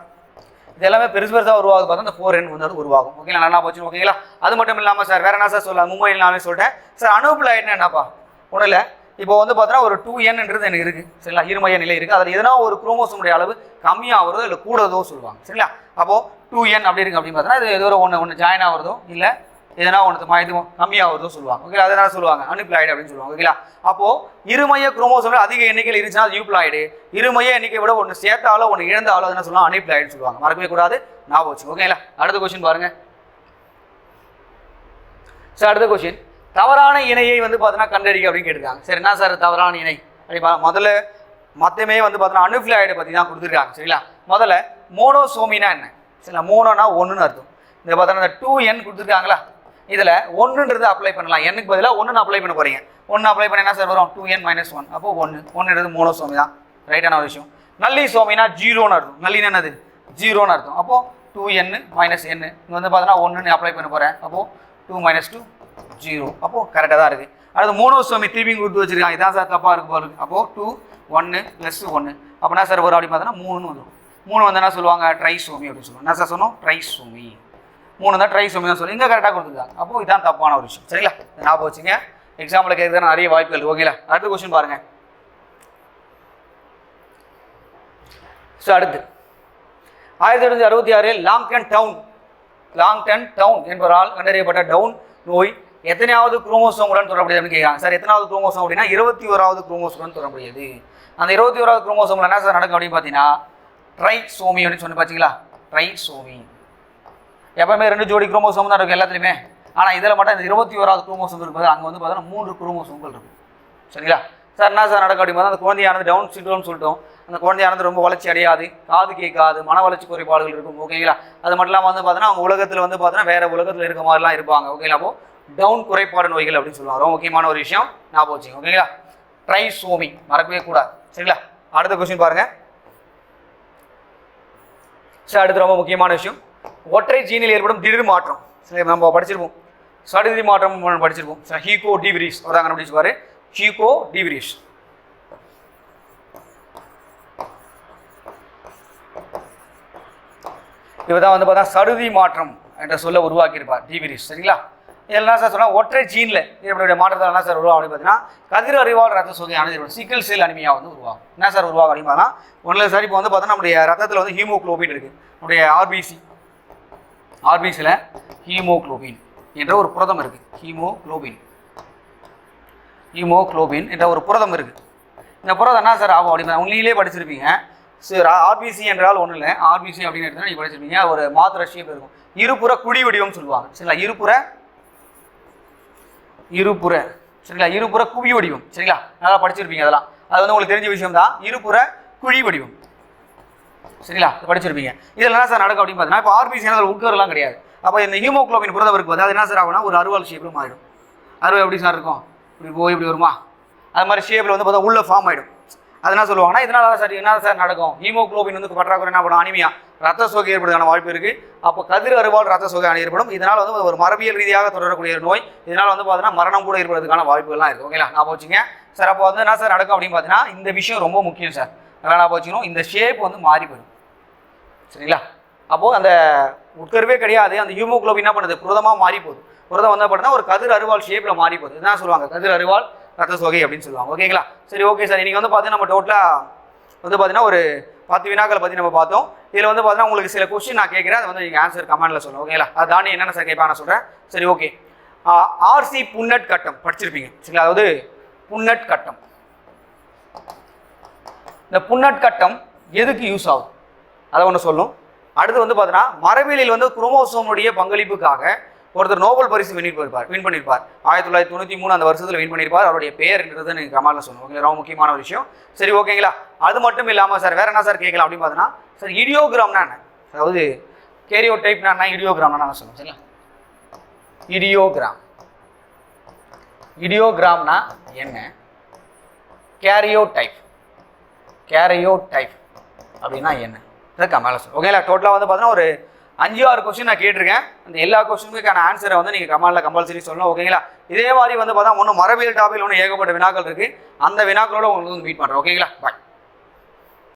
இது எல்லாமே பெருசு பெருசாக உருவாகுது பார்த்தா இந்த ஃபோர் என் வந்து உருவாகும். ஓகேங்களா நல்லா போச்சு ஓகேங்களா அது மட்டும் இல்லாமல் சார் வேற என்ன சார் சொல்லலாம் மும்பை எல்லாமே சொல்லிட்டேன் சார் அனுப்புலாயிட்னா என்னப்பா? ஒன்றும் இல்லை. இப்போ வந்து பார்த்தீங்கன்னா ஒரு டூ என்ன்றது எனக்கு இருக்குது சரிங்களா? இருமைய நிலை இருக்குது அதில் எதனா ஒரு குரோமோசோமுடைய அளவு கம்மியாகிறதோ இல்லை கூடதோ சொல்லுவாங்க. சரிங்களா? அப்போது டூ என் அப்படி இருக்கு அப்படின்னு பார்த்தீங்கன்னா இது ஏதோ ஒன்று ஒன்று ஜாயின் ஆகிறதோ இல்லை எதனா ஒன்று இது கம்மியாகுதுன்னு சொல்லுவாங்க. ஓகே அதை என்ன சொல்லுவாங்க. அனுப்ளாய்டு அப்படின்னு சொல்லுவாங்க. ஓகேங்களா? அப்போது இருமைய குரோமோசோமில் அதிக எண்ணிக்கையில் இருந்துச்சுன்னா அது யூப்ளாய்டு இருமைய எண்ணிக்கை விட ஒன்று சேர்த்தாலோ ஒன்று இழந்தாலோ என்ன சொல்லுவாங்க அனுப்ளாய்டுன்னு சொல்லுவாங்க. மறக்கவே கூடாது. ஞாபகம் வச்சு ஓகேங்களா? அடுத்த கொஸ்டின் பாருங்க. சார் அடுத்த கொஸ்டின் தவறான இணையை வந்து பார்த்தீங்கன்னா கண்டறிக்க அப்படின்னு கேட்டிருக்காங்க. சரி என்ன சார் தவறான இணை? அப்படி முதல்ல மொத்தமே வந்து பார்த்தீங்கன்னா அனுஃபிளாய்டு பற்றி தான் கொடுத்துருக்காங்க. சரிங்களா? முதல்ல மோனோசோமினா என்ன? சரிங்களா? மோனோனா ஒன்றுன்னு அர்த்தம். இந்த பார்த்தீங்கன்னா இந்த டூ என் கொடுத்துருக்காங்களா? இதில் ஒன்றுன்றது அப்ளை பண்ணலாம். எண்ணுக்கு பதிலாக ஒன்றுன்னு அப்ளை பண்ண போகிறீங்க ஒன்று அப்ளை பண்ண என்ன சார் வரும்? டூ என் மைனஸ் ஒன் அப்போ ஒன்று ஒன்றுன்றது மோனோசோமி தான். ரைட்டான ஒரு விஷயம். நல்லி சோமினா ஜீரோன்னு அர்த்தம். நல்லின்னு என்னது? ஜீரோன்னு அர்த்தம். அப்போது டூ என் மைனஸ் என் இங்கே வந்து பார்த்தீங்கன்னா ஒன்றுன்னு அப்ளை பண்ண போகிறேன் அப்போது டூ மைனஸ் டூ ஜீரோ அப்போது கரெக்டாக தான் இருக்குது அடுத்து மோனோசோமி திரும்பி கொடுத்து வச்சிருக்காங்க. இதான் சார் தப்பாக இருக்கு பாருங்க அப்போது டூ ஒன்று ப்ளஸ் ஒன்று அப்போ என்ன சார் வரும்? அப்படின்னு பார்த்தோன்னா மூணுன்னு வந்துடும் மூணு வந்து என்ன சொல்லுவாங்க? ட்ரைசோமி அப்படின்னு சொல்லுவாங்க. என்ன சார் சொன்னோம்? ட்ரைசோமி மூணு தான் ட்ரை சுமி தான் சொல்லி இங்கே கரெக்டாக கொடுத்துருக்காங்க அப்போ இதான் தப்பான ஒரு விஷயம். சரிங்களா? ஞாபகம் வச்சுங்க. எக்ஸாம்பிள் கேட்குறது நிறைய வாய்ப்புகள் ஓகேங்களா? அடுத்த கொஸ்டின் பாருங்க. ஸோ அடுத்து. ஆயிரத்தி தொள்ளாயிரத்தி அறுபத்தி ஆறில் லாங்டன் டவுன் லாங்டன் டவுன் என்பவரால் கண்டறியப்பட்ட டவுன் நோய் எத்தனையாவது குரோமோசோமுடன் தொடர்புடையதுன்னு கேட்குறாங்க சார் எத்தனாவது குரோமோசோம் அப்படின்னா இருபத்தி ஓராவது குரோமோசோமுடன் தொடர்புடையது. அந்த இருபத்தி ஓராவது குரோமோசோமில் என்ன சார் நடக்கும் அப்படின்னு பார்த்தீங்கன்னா ட்ரை சோமி அப்படின்னு சொன்ன பார்த்தீங்களா ட்ரைசோமி. எப்பவுமே ரெண்டு ஜோடி குரோமோசோம் தான் இருக்கும் எல்லாத்துலையுமே. ஆனால் இதில் மட்டும் இந்த இருபத்தி ஓராவது குரோமோசோம் இருக்கும்போது அங்கே வந்து பார்த்தீங்கன்னா மூன்று குரோமோசோம்கள் இருக்கும். சரிங்களா? சார் என்ன சார் நடக்கும் அப்படிங்கும்போது அந்த குழந்தையானது டவுன் சிண்ட்ரோம்னு சொல்லிட்டோம். அந்த குழந்தையானது ரொம்ப வளர்ச்சி அடையாது காது கேட்காது மன வளர்ச்சி குறைபாடுகள் இருக்கும். ஓகேங்களா? அது மட்டும் இல்லாமல் வந்து பார்த்தீங்கன்னா அவங்க உலகத்தில் வந்து பார்த்தீங்கன்னா வேறு உலகத்தில் இருக்க மாதிரிலாம் இருப்பாங்க. ஓகேங்களா? அப்போ டவுன் குறைபாடு நோய்கள் அப்படின்னு சொல்லுவாங்க. ரொம்ப முக்கியமான ஒரு விஷயம். ஞாபகம் வச்சுங்க ஓகேங்களா? ட்ரைசோமி மறக்கவே கூடாது. சரிங்களா? அடுத்த கொஸ்டின் பாருங்கள் சார் அடுத்து ரொம்ப முக்கியமான விஷயம். ஒற்றை ஜீனில் ஏற்படும் திடீர் மாற்றம். சரி நம்ம படிச்சிருப்போம். சடுதி மாற்றம் படிச்சிருப்போம். சரி ஹீகோ டிவிரிஸ் அதான் கண்டுபிடிச்சிருப்பாரு ஹீகோ டிவிரிஸ் இவர் தான் வந்து பார்த்தா சடுதி மாற்றம் என்ற சொல்ல உருவாக்கியிருப்பார் டிவிரிஸ் சரிங்களா? இதில் என்ன சார் சொன்னால் ஒற்றை ஜீனில் இதனுடைய மாற்றத்தில் என்ன சார் உருவாகும் அப்படின்னு பார்த்தீங்கன்னா கதிர் அறிவால் ரத்த சோகையானது ஏற்படும் சிக்கல் செல் அனிமையாக வந்து உருவாகும். என்ன சார் உருவாகும் அப்படின்னு பார்த்தா ஒன்றில் சார் இப்போ வந்து பார்த்தோன்னா நம்முடைய ரத்தத்தில் வந்து ஹீமோக்ளோபின் இருக்குது நம்முடைய ஆர்பிசி ஆர்பிசியில் ஹீமோக்ளோபின் என்ற ஒரு புரதம் இருக்குது ஹீமோக்ளோபின். ஹீமோக்ளோபின் என்ற ஒரு புரதம் இருக்குது இந்த புரதம் என்ன சார் ஆகும் அப்படின்னு உண்மையிலே படிச்சிருப்பீங்க. சார் ஆர்பிசி என்றால் ஒன்றும் இல்லை. ஆர்பிசி அப்படின்னு எடுத்தா நீங்கள் படிச்சிருப்பீங்க. ஒரு மாத்திரை ஷேப் இருக்கும். இருபுற குழி வடிவம் சொல்லுவாங்க. சரிங்களா? இருபுற இருபுற சரிங்களா? இருபுற குவி வடிவம். சரிங்களா? நல்லா படிச்சிருப்பீங்க அதெல்லாம். அது வந்து உங்களுக்கு தெரிஞ்ச விஷயம் தான் இருபுற குழி வடிவம். சரிங்களா? படிச்சிருப்பீங்க. இதில் என்ன சார் நடக்கும் அப்படின்னு பார்த்தீங்கன்னா இப்போ ஆர்பிசி அதில் உட்கரெலாம் கிடையாது. அப்போ இந்த ஹீமோகுளோபின் புரதவருக்கு வந்து அது என்ன சார் ஆகும்னா ஒரு அருவாள் ஷேப்பில் மாறிடும். அருவா எப்படி சார் இருக்கும்? இப்படி போய் இப்படி வருமா? அது மாதிரி ஷேப்பில் வந்து பார்த்தா உள்ள ஃபார்ம் ஆகிடும் அது என்ன சொல்லுவாங்கன்னா இதனால சார் என்ன சார் நடக்கும்? ஹீமோகுளோபின் வந்து பற்றாக்குறை என்ன பண்ணும் அனிமியா. ரத்த சோகை ஏற்படுறதுக்கான வாய்ப்பு இருக்குது அப்போ கதிர் அருவால் ரத்த சோகை ஏற்படும். இதனால் வந்து ஒரு மரபியல் ரீதியாக தொடரக்கூடிய ஒரு நோய். இதனால் வந்து பார்த்தீங்கன்னா மரணம் கூட ஏற்படுறதுக்கான வாய்ப்புகள்லாம் இருக்குது ஓகேங்களா? நான் போச்சுங்க சார் அப்போ வந்து என்ன சார் நடக்கும் அப்படின்னு பார்த்தீங்கன்னா இந்த விஷயம் ரொம்ப முக்கியம் சார். அதனால் போச்சுக்கணும் இந்த ஷேப் வந்து மாறி போயிடும். சரிங்களா? அப்போது அந்த உட்கருவே கிடையாது அந்த ஹியூமோகுளோபின் என்ன பண்ணுது? புரதமாக மாறி போகுது. புரதம் வந்து பார்த்தீங்கன்னா ஒரு கதிர் அருவாள் ஷேப்பில் மாறி போகுது. என்ன சொல்லுவாங்க கதிர் அருவாள் ரத்த சோகை அப்படின்னு சொல்லுவாங்க. ஓகேங்களா சரி ஓகே சார் இன்றைக்கி வந்து பார்த்தீங்கன்னா நம்ம டோட்டலாக வந்து பார்த்தீங்கன்னா ஒரு பத்து வினாக்களை பற்றி நம்ம பார்த்தோம். இதில் வந்து பார்த்தீங்கன்னா உங்களுக்கு சில கொஸ்டின் நான் கேட்குறேன். அதை வந்து நீங்கள் ஆன்சர் கமெண்ட்டில் சொல்லுங்கள் ஓகேங்களா அது தாண்டி என்னென்ன சார் கேட்பா நான் சொல்கிறேன் சரி ஓகே ஆர்சி புன்னட் கட்டம் படிச்சிருப்பீங்க. சரிங்களா? அதாவது புன்னட் கட்டம். இந்த புன்னட்கட்டம் எதுக்கு யூஸ் ஆகும்? அதை ஒன்று சொல்லும். அடுத்து வந்து பார்த்தீங்கன்னா மரபியலில் வந்து குரோமோசோமுடைய பங்களிப்புக்காக ஒருத்தர் நோபல் பரிசு வின் பண்ணியிருப்பார் வின் பண்ணியிருப்பார் ஆயிரத்தி தொள்ளாயிரத்தி தொண்ணூற்றி மூணு அந்த வருஷத்தில் வின் பண்ணியிருப்பார் அவருடைய பேர்ன்றது நீங்கள் கமாலில் சொல்லுவோம் ஓகே ரொம்ப முக்கியமான ஒரு விஷயம். சரி ஓகேங்களா? அது மட்டும் இல்லாமல் சார் வேறு என்ன சார் கேட்கலாம் அப்படின்னு பார்த்தீங்கன்னா சார் இடியோகிராம்னா என்ன? அதாவது கேரியோ டைப்னா என்ன? இடியோகிராம்னா நான் சொல்லுவோம் சரிங்களா இடியோகிராம் இடியோகிராம்னா என்ன? கேரியோ டைப் கேரையோ டைப் அப்படின்னா என்ன? இதுக்கு மேலே சார் ஓகேங்களா டோட்டலாக வந்து பார்த்தீங்கன்னா ஒரு அஞ்சு ஆறு கொஸ்டின் நான் கேட்டிருக்கேன். அந்த எல்லா கொஸ்டினுக்கான ஆன்சரை வந்து நீங்கள் கமாலில் கம்பல்சரி சொல்லணும். ஓகேங்களா இதே மாதிரி வந்து பார்த்தா ஒன்றும் மரபியல் டாபிக் ஒன்று ஏகப்பட்ட வினாக்கள் இருக்குது அந்த வினாக்களோட உங்களுக்கு வந்து மீட் பண்ணுறேன் ஓகேங்களா பாய்